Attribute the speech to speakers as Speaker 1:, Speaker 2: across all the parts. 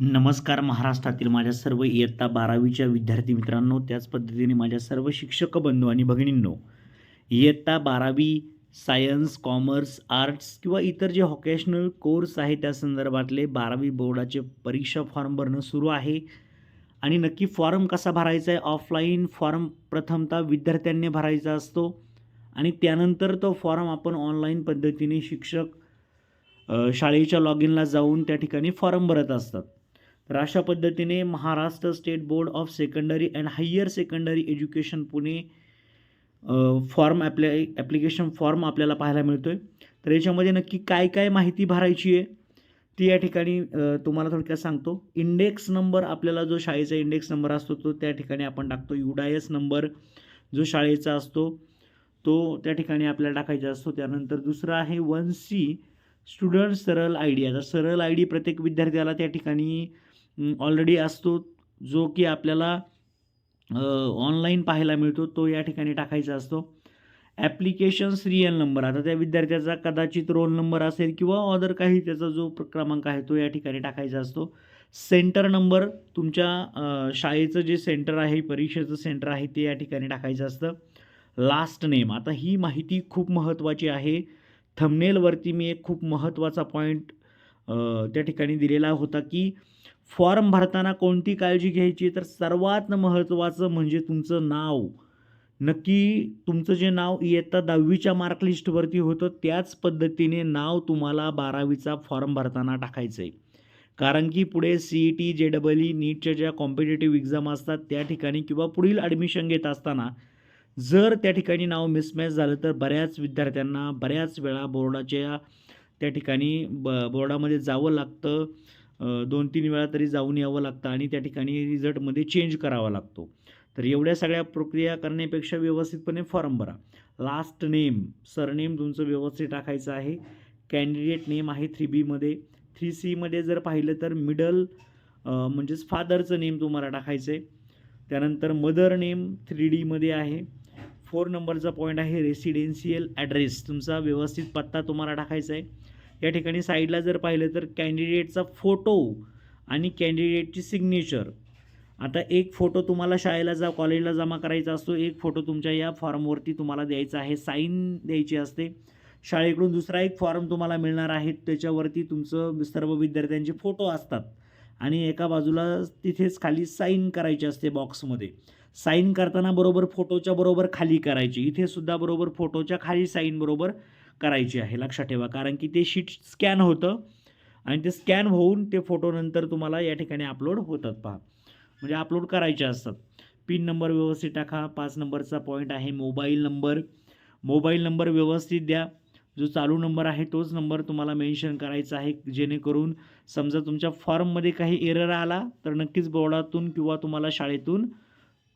Speaker 1: नमस्कार महाराष्ट्रातील माझ्या सर्व इयत्ता बारावीच्या विद्यार्थी मित्रांनो त्याच पद्धतीने माझ्या सर्व शिक्षक बंधू आणि भगिनींनो इयत्ता बारावी सायन्स कॉमर्स आर्ट्स किंवा इतर जे व्होकेशनल कोर्स आहे त्या संदर्भातले बारावी बोर्डाचे परीक्षा फॉर्म भरणं सुरू आहे. आणि नक्की फॉर्म कसा भरायचा आहे? ऑफलाईन फॉर्म प्रथमतः विद्यार्थ्यांनी भरायचा असतो आणि त्यानंतर तो फॉर्म आपण ऑनलाईन पद्धतीने शिक्षक शाळेच्या लॉग इनला जाऊन त्या ठिकाणी फॉर्म भरत असतात. तर अशा पद्धतीने Maharashtra state board of secondary and higher secondary education Pune form apply application form आपल्याला पाहायला मिळतो आहे तर याच्यामध्ये नक्की काय काय माहिती भरायची आहे ती या ठिकाणी तुम्हाला थोडक्यात सांगतो. इंडेक्स नंबर आपल्याला जो शाळेचा इंडेक्स नंबर असतो तो त्या ठिकाणी आपण टाकतो. युडायस नंबर जो शाळेचा असतो तो त्या ठिकाणी आपल्याला टाकायचा असतो. त्यानंतर दुसरा आहे वन सी स्टुडंट सरळ आय डी आता सरळ आय डी प्रत्येक विद्यार्थ्याला त्या ठिकाणी ऑलरेडी असतो जो की आपल्याला ऑनलाईन पाहायला मिळतो तो या ठिकाणी टाकायचा असतो. ॲप्लिकेशन सिरियल नंबर आता त्या विद्यार्थ्याचा कदाचित रोल नंबर असेल किंवा अदर काही त्याचा जो प्र- क्रमांक आहे तो या ठिकाणी टाकायचा असतो. सेंटर नंबर तुमच्या शाळेचं जे सेंटर आहे परीक्षेचं सेंटर आहे ते या ठिकाणी टाकायचं असतं. लास्ट नेम आता ही माहिती खूप महत्त्वाची आहे. थंबनेलवरती मी एक खूप महत्त्वाचा पॉईंट त्या ठिकाणी दिलेला होता की फॉर्म भरताना कोणती काळजी घ्यायची? तर सर्वात महत्त्वाचं म्हणजे तुमचं नाव. नक्की तुमचं जे नाव इयत्ता दहावीच्या मार्क लिस्टवरती होतं त्याच पद्धतीने नाव तुम्हाला बारावीचा फॉर्म भरताना टाकायचं आहे कारण की पुढे C E T J double E नीटच्या ज्या कॉम्पिटेटिव्ह एक्झाम असतात त्या ठिकाणी किंवा पुढील ॲडमिशन घेत असताना जर त्या ठिकाणी नाव मिसमॅच झालं तर बऱ्याच विद्यार्थ्यांना बऱ्याच वेळा बोर्डाच्या त्या ठिकाणी ब बोर्डामध्ये जावं लागतं. दोन तीन वेळा तरी जाऊन यावं लागतं आणि त्या ठिकाणी रिझल्टमध्ये चेंज करावा लागतो. तर एवढ्या सगळ्या प्रक्रिया करण्यापेक्षा व्यवस्थितपणे फॉर्म भरा. लास्ट नेम सरनेम तुमचं व्यवस्थित टाकायचं आहे. कॅन्डिडेट नेम आहे थ्री बीमध्ये थ्री सीमध्ये जर पाहिलं तर मिडल म्हणजेच फादरचं नेम तुम्हाला टाकायचं आहे त्यानंतर मदर नेम थ्री डीमध्ये आहे. फोर नंबरचा पॉईंट आहे रेसिडेन्शियल ॲड्रेस. तुमचा व्यवस्थित पत्ता तुम्हाला टाकायचा आहे या ठिकाणी साईडला जर पाहिलं तर कॅन्डिडेटचा फोटो आणि कॅन्डिडेटची सिग्नेचर. आता एक फोटो तुम्हाला शाळेला जा कॉलेजला जमा करायचा असतो एक फोटो तुमच्या या फॉर्मवरती तुम्हाला द्यायचा आहे साईन द्यायची असते. शाळेकडून दुसरा एक फॉर्म तुम्हाला मिळणार आहे त्याच्यावरती तुमचं सर्व विद्यार्थ्यांचे फोटो असतात. आणि एका बाजूला तिथेच खाली साईन करायची असते बॉक्समध्ये. साईन करताना बरोबर फोटोच्या बरोबर खाली करायची. इथे सुद्धा बरोबर फोटोच्या खाली साईन बरोबर करायची आहे. लक्षात ठेवा. कारण की ते शीट स्कॅन होतं आणि ते स्कॅन होऊन ते फोटो नंतर तुम्हाला या ठिकाणी अपलोड होतात पहा. म्हणजे अपलोड करायचे असतात. पिन नंबर व्यवस्थित टाका. पाच नंबरचा पॉईंट आहे. Mobile number. मोबाईल नंबर व्यवस्थित द्या. जो चालू नंबर आहे तोच नंबर तुम्हाला मेन्शन करायचा आहे. जेणेकरून समजा तुमच्या फॉर्ममध्ये काही एरर आला तर नक्कीच बोर्डातून किंवा तुम्हाला शाळेतून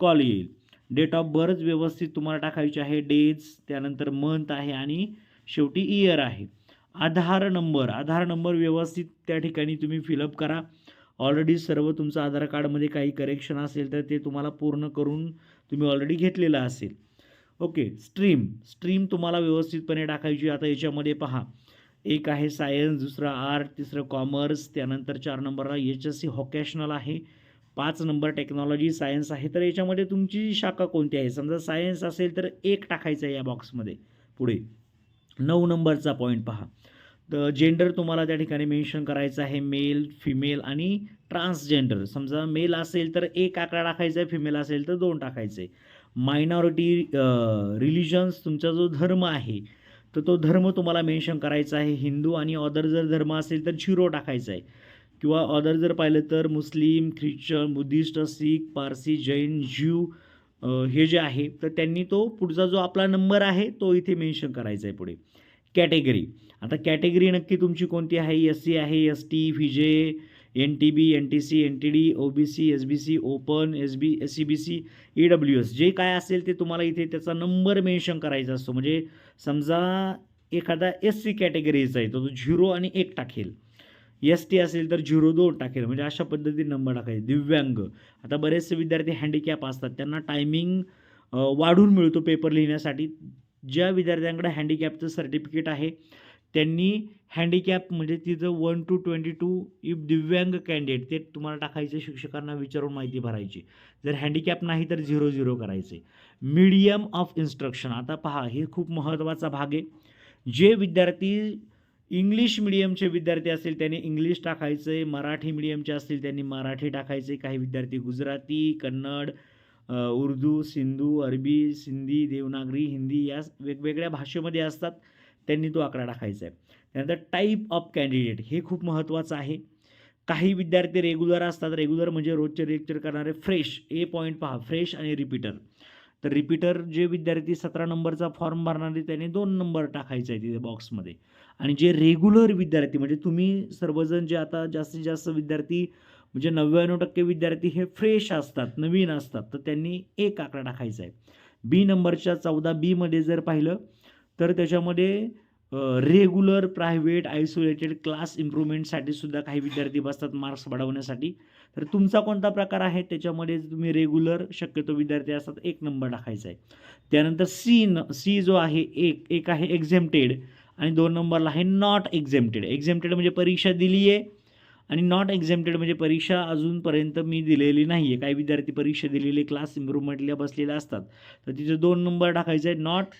Speaker 1: कॉल येईल. डेट ऑफ बर्थ व्यवस्थित तुम्हाला टाकायची आहे. डेज त्यानंतर मंथ आहे आणि शेवटी इयर आहे. आधार नंबर आधार नंबर व्यवस्थित त्या ठिकाणी तुम्ही फिलअप करा. ऑलरेडी सर्व तुमचं आधार कार्डमध्ये काही करेक्शन असेल तर ते तुम्हाला पूर्ण करून तुम्ही ऑलरेडी घेतलेलं असेल. ओके स्ट्रीम स्ट्रीम तुम्हाला व्यवस्थितपणे टाकायची. आता याच्यामध्ये पहा. एक आहे सायन्स दुसरा आर्ट तिसरं कॉमर्स त्यानंतर चार नंबरला एच एस सी हॉकॅशनल आहे. पाच नंबर टेक्नॉलॉजी सायन्स आहे. तर याच्यामध्ये तुमची शाखा कोणती आहे? समजा सायन्स असेल तर एक टाकायचं आहे या बॉक्समध्ये पुढे. नऊ नंबरचा पॉईंट पहा. तर जेंडर तुम्हाला त्या ठिकाणी मेन्शन करायचं आहे मेल फिमेल आणि ट्रान्सजेंडर समजा मेल असेल तर एक आकडा टाकायचा आहे फिमेल असेल तर दोन टाकायचे आहे. मायनॉरिटी रिलिजन्स तुमचा जो धर्म आहे तर तो धर्म तुम्हाला मेन्शन करायचा आहे. हिंदू आणि अदर जर धर्म असेल तर झिरो टाकायचा आहे. किंवा अदर जर पाहिलं तर Muslim Christian Buddhist Sikh Parsi Jain Jew हे जे आहे तर त्यांनी तो पुढचा जो आपला नंबर आहे तो इथे मेन्शन करायचा आहे पुढे. कॅटेगरी. आता कॅटेगरी नक्की तुमची कोणती आहे? एस सी आहे S T V J N T B N T C N T D O B C S B C open S B S C B C E W S जे काय असेल ते तुम्हाला इथे त्याचा number mention करायचा असतो. म्हणजे समजा एखादा एस सी कॅटेगरीचा आहे तो झिरो आणि एक टाकेल. एस टी असेल तर झिरो दोन टाकेल. म्हणजे अशा पद्धतीने नंबर टाकायचे. दिव्यांग. आता बरेचसे विद्यार्थी हँडिकॅप असतात. त्यांना टायमिंग वाढून मिळतो पेपर लिहिण्यासाठी. ज्या विद्यार्थ्यांकडे हँडिकॅपचं सर्टिफिकेट आहे त्यांनी हँडिकॅप म्हणजे तिचं one two twenty two if दिव्यांग कॅन्डिडेट ते तुम्हाला टाकायचे शिक्षकांना विचारून माहिती भरायची. जर हँडिकॅप नाही तर झिरो झिरो करायचे. मीडियम ऑफ इन्स्ट्रक्शन आता पहा हे खूप महत्त्वाचा भाग आहे. जे विद्यार्थी इंग्लिश मिडियमचे विद्यार्थी असतील त्यांनी इंग्लिश टाकायचं आहे मराठी मिडियमचे असतील त्यांनी मराठी टाकायचे. काही विद्यार्थी गुजराती कन्नड उर्दू सिंधू अरबी सिंधी देवनागरी हिंदी या वेगवेगळ्या भाषेमध्ये असतात. त्यांनी तो आकडा टाकायचा आहे. त्यानंतर टाईप ऑफ कॅन्डिडेट हे खूप महत्त्वाचं आहे. काही विद्यार्थी रेग्युलर असतात. रेग्युलर म्हणजे रोजचे लेक्चर करणारे फ्रेश ए पॉईंट पहा. फ्रेश आणि रिपीटर तर रिपीटर जे विद्यार्थी सतरा नंबरचा फॉर्म भरणारे त्याने दोन नंबर टाकायचा आहे तिथे बॉक्समध्ये आणि जे रेग्युलर विद्यार्थी म्हणजे तुम्ही सर्वजण जे आता जास्तीत जास्त विद्यार्थी म्हणजे नव्याण्णव टक्के विद्यार्थी हे फ्रेश असतात नवीन असतात तर त्यांनी एक आकडा टाकायचा आहे. बी नंबरच्या चौदा बीमध्ये जर पाहिलं तर त्याच्यामध्ये रेग्युलर प्रायव्हेट आयसोलेटेड क्लास इम्प्रूव्हमेंटसाठी सुद्धा काही विद्यार्थी बसतात मार्क्स वाढवण्यासाठी. तर तुमचा कोणता प्रकार आहे? त्याच्यामध्ये तुम्ही रेग्युलर शक्यतो विद्यार्थी असतात एक नंबर टाकायचा आहे. त्यानंतर सी न सी जो आहे एक एक आहे एक्झेम्प्टेड आणि दोन नंबरला आहे नॉट एक्झेम्प्टेड एक्झेम्प्टेड म्हणजे परीक्षा दिली आहे आणि नॉट एक्झेम्प्टेड म्हणजे परीक्षा अजूनपर्यंत मी दिलेली नाही आहे काही विद्यार्थी परीक्षा दिलेले क्लास इम्प्रूव्हमेंटला बसलेले असतात. तर तिथे दोन नंबर टाकायचा आहे नॉट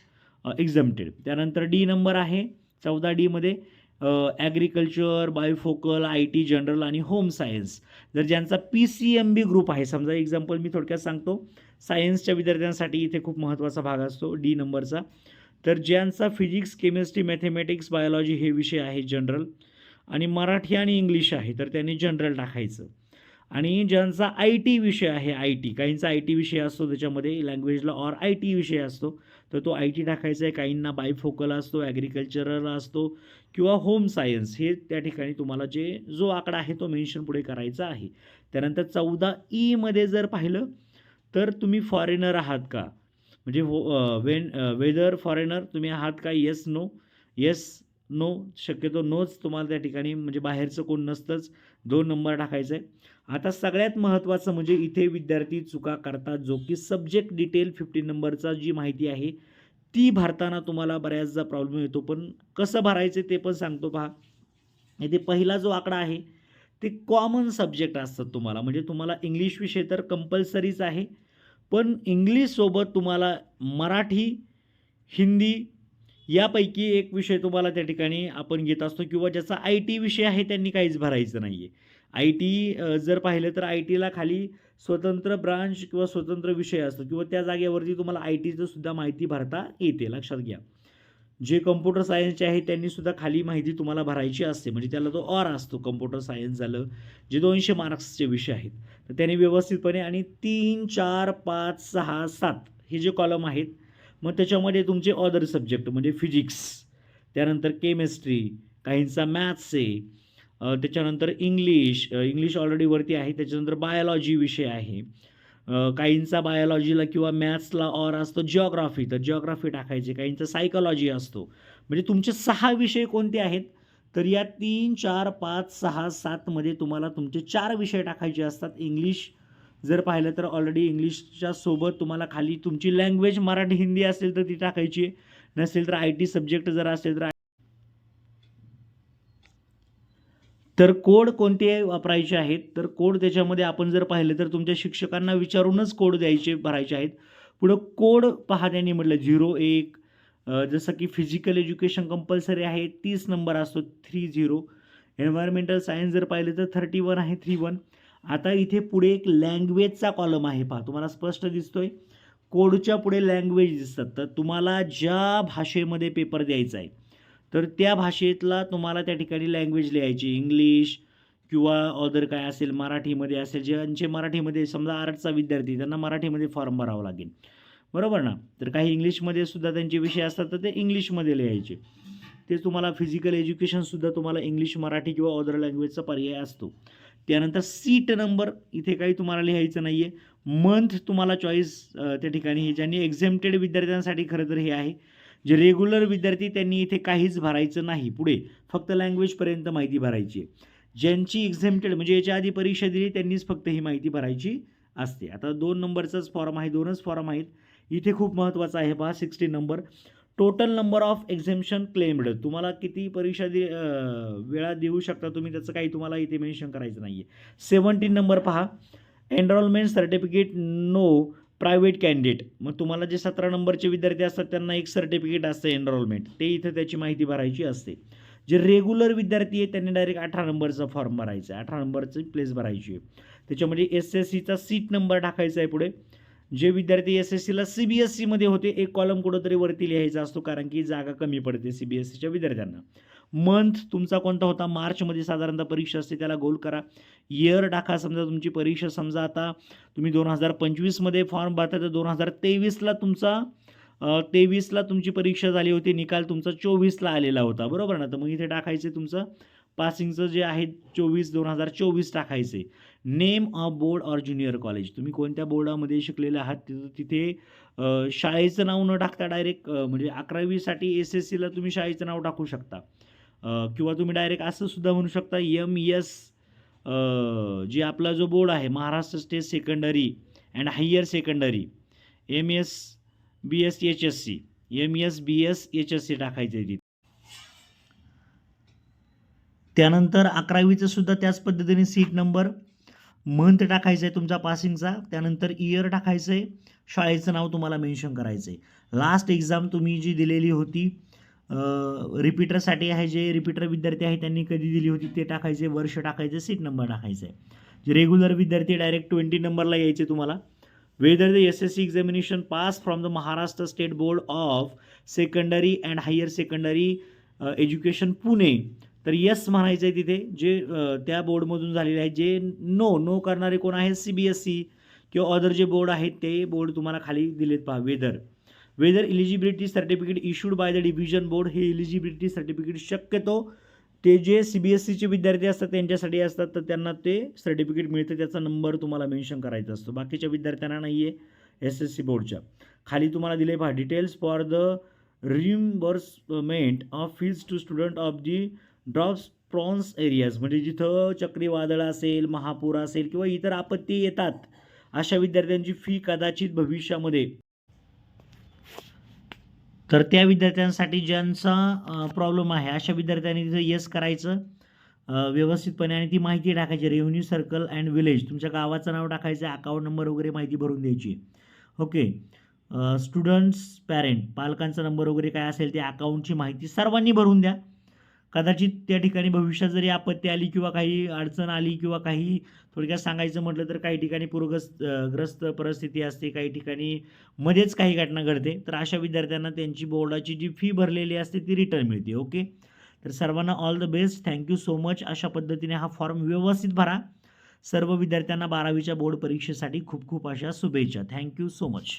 Speaker 1: एक्झेम्प्टेड त्यानंतर डी नंबर आहे चौदा डीमध्ये agriculture bifocal I T general आणि होम सायन्स जर ज्यांचा P C M B group आहे समजा एक्झाम्पल मी थोडक्यात सांगतो सायन्सच्या विद्यार्थ्यांसाठी इथे खूप महत्त्वाचा भाग असतो डी नंबरचा. तर ज्यांचा फिजिक्स केमिस्ट्री मॅथेमॅटिक्स बायोलॉजी हे विषय आहे जनरल आणि मराठी आणि इंग्लिश आहे तर त्यांनी जनरल टाकायचं. आणि ज्यांचा आय टी विषय आहे आय टी काहींचा आय टी विषय असतो त्याच्यामध्ये लँग्वेजला ऑर आय टी विषय असतो तर तो आय टी टाकायचा आहे काहींना बायफोकल असतो ॲग्रिकल्चरल असतो किंवा होम सायन्स हे त्या ठिकाणी तुम्हाला जे जो आकडा आहे तो मेन्शन पुढे करायचा आहे. त्यानंतर चौदा e ईमध्ये जर पाहिलं तर तुम्ही फॉरेनर आहात का? म्हणजे हो वेन वेदर फॉरेनर तुम्ही आहात का? येस नो येस नो शक्यतो नोच तुम्हाला त्या ठिकाणी म्हणजे बाहेरचं कोण नसतंच दोन नंबर टाकायचं आहे आता सगळ्यात महत्त्वाचं म्हणजे इथे विद्यार्थी चुका करतात. जो की सब्जेक्ट डिटेल फिफ्टीन नंबरचा जी माहिती आहे ती भरताना तुम्हाला बऱ्याचदा प्रॉब्लेम येतो. पण कसं भरायचं ते पण सांगतो पहा. इथे पहिला जो आकडा आहे ते कॉमन सब्जेक्ट असतात तुम्हाला. म्हणजे तुम्हाला इंग्लिश विषय तर कंपल्सरीच आहे. पण इंग्लिशसोबत तुम्हाला मराठी हिंदी यापैकी एक विषय तुम्हाला त्या ठिकाणी आपण घेत असतो किंवा ज्याचा आय टी विषय आहे त्यांनी काहीच भरायचं नाही आहे आय टी जर पाहिलं तर आय टीला खाली स्वतंत्र ब्रांच किंवा स्वतंत्र विषय असतो किंवा त्या जागेवरती तुम्हाला आय टीचं सुद्धा माहिती भरता येते. लक्षात घ्या. जे कम्प्युटर सायन्सचे आहे त्यांनी सुद्धा खाली माहिती तुम्हाला भरायची असते. म्हणजे त्याला तो ऑर असतो. कम्प्युटर सायन्स झालं जे दोनशे मार्क्सचे विषय आहेत. तर त्याने व्यवस्थितपणे आणि तीन चार पाच सहा सात हे जे कॉलम आहेत मग त्याच्यामध्ये तुमचे अदर सब्जेक्ट म्हणजे फिजिक्स त्यानंतर केमिस्ट्री काहींचा मॅथ्स आहे त्याच्यानंतर इंग्लिश इंग्लिश ऑलरेडी वरती आहे त्याच्यानंतर बायोलॉजी विषय आहे. काहींचा बायोलॉजीला किंवा मॅथ्सला ऑर असतो जिओग्राफी तर जिओग्राफी टाकायची. काहींचा सायकोलॉजी असतो. म्हणजे तुमचे सहा विषय कोणते आहेत? तर या तीन चार पाच सहा सातमध्ये तुम्हाला तुमचे चार विषय टाकायचे असतात. इंग्लिश जर पाहिलं तर ऑलरेडी इंग्लिशच्या सोबत तुम्हाला खाली तुमची लँग्वेज मराठी हिंदी असेल तर ती टाकायची. आहे. नसेल तर आय टी सब्जेक्ट जर असेल तर तर कोड कोणते वापरायचे आहेत? तर कोड त्याच्यामध्ये आपण जर पाहिलं तर तुमच्या शिक्षकांना विचारूनच कोड द्यायचे भरायचे आहेत. पुढं कोड पहा त्यांनी म्हटलं झिरो एक जसं की फिजिकल एज्युकेशन कंपल्सरी आहे तीस नंबर असतो थ्री झिरो एन्व्हायरमेंटल सायन्स जर पाहिलं तर थर्टी वन आहे थ्री वन आता इथे पुढे एक लँग्वेजचा कॉलम आहे पहा तुम्हाला स्पष्ट दिसतोय. कोडच्या पुढे लँग्वेज दिसतात. तर तुम्हाला ज्या भाषेमध्ये पेपर द्यायचा आहे तर त्या भाषेतला तुम्हाला त्या ठिकाणी लँग्वेज लिहायची इंग्लिश किंवा अदर काय असेल मराठीमध्ये असेल ज्यांचे मराठीमध्ये समजा आर्टचा विद्यार्थी त्यांना मराठीमध्ये फॉर्म भरावा लागेल. बरोबर ना? तर काही इंग्लिशमध्ये सुद्धा त्यांचे विषय असतात तर ते इंग्लिशमध्ये लिहायचे. तेच तुम्हाला फिजिकल एज्युकेशनसुद्धा तुम्हाला इंग्लिश मराठी किंवा अदर लँग्वेजचा पर्याय असतो. त्यानंतर सीट नंबर इथे काही तुम्हाला लिहायचं नाही आहे मंथ तुम्हाला चॉईस त्या ठिकाणी हे ज्यांनी एक्झेम्प्टेड विद्यार्थ्यांसाठी खरं तर हे आहे जे रेग्युलर विद्यार्थी त्यांनी इथे काहीच भरायचं नाही. पुढे फक्त लँग्वेजपर्यंत माहिती भरायची आहे. ज्यांची एक्झेम्प्टेड म्हणजे याच्या आधी परीक्षा दिली त्यांनीच फक्त ही माहिती भरायची असते. आता दोन नंबरचाच फॉर्म आहे दोनच फॉर्म आहेत. इथे खूप महत्त्वाचं आहे पहा sixty number total number of exemption claimed तुम्हाला किती परीक्षा दे वेळा देऊ शकता तुम्ही त्याचं काही तुम्हाला इथे मेन्शन करायचं नाही आहे सेवन्टीन नंबर पहा. Enrolment certificate no private candidate. मग तुम्हाला जे सतरा नंबरचे विद्यार्थी असतात त्यांना एक सर्टिफिकेट असतं एनरोलमेंट ते इथं त्याची माहिती भरायची असते. जे रेग्युलर विद्यार्थी आहे त्यांनी डायरेक्ट अठरा नंबरचा फॉर्म भरायचा आहे. अठरा नंबरची प्लेस भरायची आहे. त्याच्यामध्ये एस एस सीचा सीट नंबर टाकायचा आहे पुढे. जे विद्यार्थी एस एस सीला सी बी एस सीमध्ये होते एक कॉलम कुठंतरी वरती लिहायचा असतो कारण की जागा कमी पडते सी बी एस सीच्या विद्यार्थ्यांना. मंथ तुमचा कोणता होता? मार्चमध्ये साधारणतः परीक्षा असते त्याला गोल करा. इयर टाका समजा तुमची परीक्षा समजा आता तुम्ही दोन हजार पंचवीसमध्ये फॉर्म भरता तर दोन हजार तेवीसला तुमचा तेवीसला तुमची परीक्षा झाली होती निकाल तुमचा चोवीसला आलेला होता. बरोबर ना? तर मग इथे टाकायचे तुमचं पासिंगचं जे आहे चोवीस दोन हजार चोवीस टाकायचे. Name of board or junior college तुम्ही कोणत्या बोर्डामध्ये शिकलेले आहात तिथं तिथे शाळेचं नाव न टाकता डायरेक्ट म्हणजे अकरावीसाठी एस एस सीला तुम्ही शाळेचं नाव टाकू शकता. किंवा तुम्ही डायरेक्ट असं सुद्धा म्हणू शकता एम एस जे आपला जो बोर्ड आहे Maharashtra state secondary and higher secondary M S B S H S C M S B S H S C टाकायचं आहे तिथे त्यानंतर अकरावीचं सुद्धा त्याच पद्धतीने सीट नंबर मंथ टाकायचं आहे तुमचा पासिंगचा त्यानंतर इयर टाकायचं आहे शाळेचं नाव तुम्हाला मेन्शन करायचं आहे लास्ट एक्झाम तुम्ही जी दिलेली होती रिपीटरसाठी आहे जे रिपीटर विद्यार्थी आहे त्यांनी कधी दिली होती ते टाकायचे वर्ष टाकायचे सीट नंबर टाकायचं. आहे जे रेग्युलर विद्यार्थी डायरेक्ट ट्वेंटी नंबरला यायचे तुम्हाला. Whether the S S C examination pass from the Maharashtra state board of secondary and higher secondary education Pune तर येस म्हणायचं आहे तिथे जे त्या बोर्डमधून झालेले आहे जे नो नो करणारे कोण आहेत? सी बी एस सी किंवा अदर जे बोर्ड आहेत ते बोर्ड तुम्हाला खाली दिलेत पहा whether whether eligibility certificate issued by the division board हे इलिजिबिलिटी सर्टिफिकेट शक्यतो ते जे सी बी एस सीचे विद्यार्थी असतात त्यांच्यासाठी असतात तर त्यांना ते सर्टिफिकेट मिळतं. त्याचा नंबर तुम्हाला मेन्शन करायचा असतो. बाकीच्या विद्यार्थ्यांना नाही आहे एस एस सी बोर्डच्या खाली तुम्हाला दिले पहा details for the reimbursement of fees to student of the drought prone areas म्हणजे जिथं चक्रीवादळ असेल महापूर असेल किंवा इतर आपत्ती येतात अशा विद्यार्थ्यांची फी कदाचित भविष्यामध्ये तर त्या विद्यार्थ्यांसाठी ज्यांचा प्रॉब्लेम आहे अशा विद्यार्थ्यांनी तिथं येस करायचं व्यवस्थितपणे आणि ती माहिती टाकायची. रेव्हन्यू सर्कल अँड विलेज तुमच्या गावाचं नाव टाकायचं अकाउंट नंबर वगैरे माहिती भरून द्यायची. ओके स्टुडंट्स पॅरेंट पालकांचा नंबर वगैरे काय असेल ते अकाउंटची माहिती सर्वांनी भरून द्या. कदाचित त्या ठिकाणी भविष्यात जरी आपत्ती आली किंवा काही अडचण आली किंवा काही थोडक्यात सांगायचं म्हटलं तर काही ठिकाणी पूरग्रस्त ग्रस्त परिस्थिती असते काही ठिकाणी मध्येच काही घटना घडते तर अशा विद्यार्थ्यांना त्यांची बोर्डाची जी फी भरलेली असते ती रिटर्न मिळते ओके तर सर्वांना all the best thank you so much अशा पद्धतीने हा फॉर्म व्यवस्थित भरा. सर्व विद्यार्थ्यांना बारावीच्या बोर्ड परीक्षेसाठी खूप खूप अशा शुभेच्छा. Thank you so much